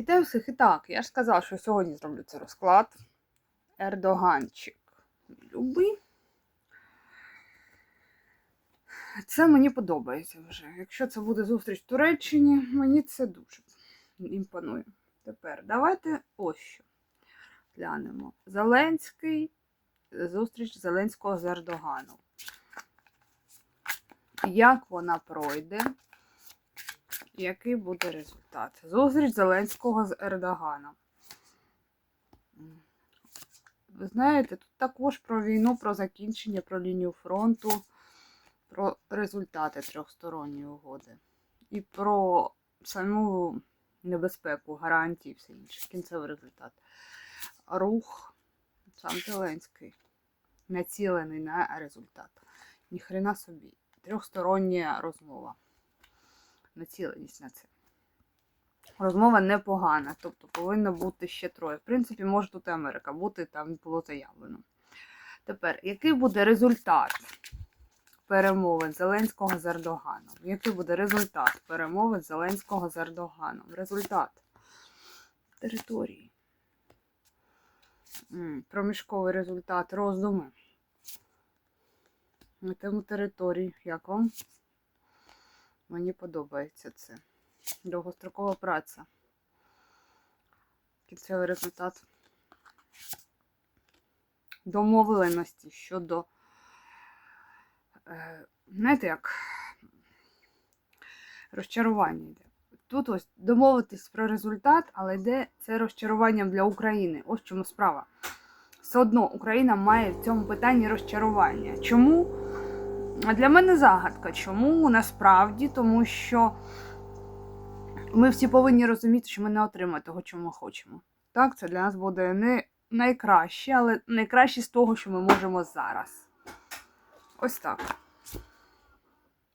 Вітаю всіх і так. Я ж сказала, що сьогодні зроблю цей розклад. Ердоганчик. Любий. Це мені подобається вже. Якщо це буде зустріч в Туреччині, мені це дуже імпонує. Тепер давайте ось що. Глянемо. Зеленський. Зустріч Зеленського з Ердоганом. Як вона пройде? Який буде результат? Зустріч Зеленського з Ердоганом. Ви знаєте, тут також про війну, про закінчення, про лінію фронту, про результати трьохсторонньої угоди. І про саму небезпеку, гарантії, все інше. Кінцевий результат. Рух сам Зеленський націлений на результат. Ніхрена собі. Трьохстороння розмова націленість на це. Розмова непогана, тобто повинно бути ще троє. В принципі, може тут і Америка бути, там було заявлено. Тепер, який буде результат перемовин Зеленського з Ердоганом? Який буде результат перемовин Зеленського з Ердоганом? Результат території. Проміжковий результат роздуми. На тему території. Як вам? Мені подобається це. Довгострокова праця. Кінцевий результат. Домовленості щодо. Е, знаєте як? Розчарування йде. Тут ось домовитись про результат, але йде це розчаруванням для України. Ось чому справа. Все одно Україна має в цьому питанні розчарування. Чому? А Для мене загадка. Чому насправді? Тому що ми всі повинні розуміти, що ми не отримаємо того, чого ми хочемо. Так, це для нас буде не найкраще, але найкраще з того, що ми можемо зараз. Ось так.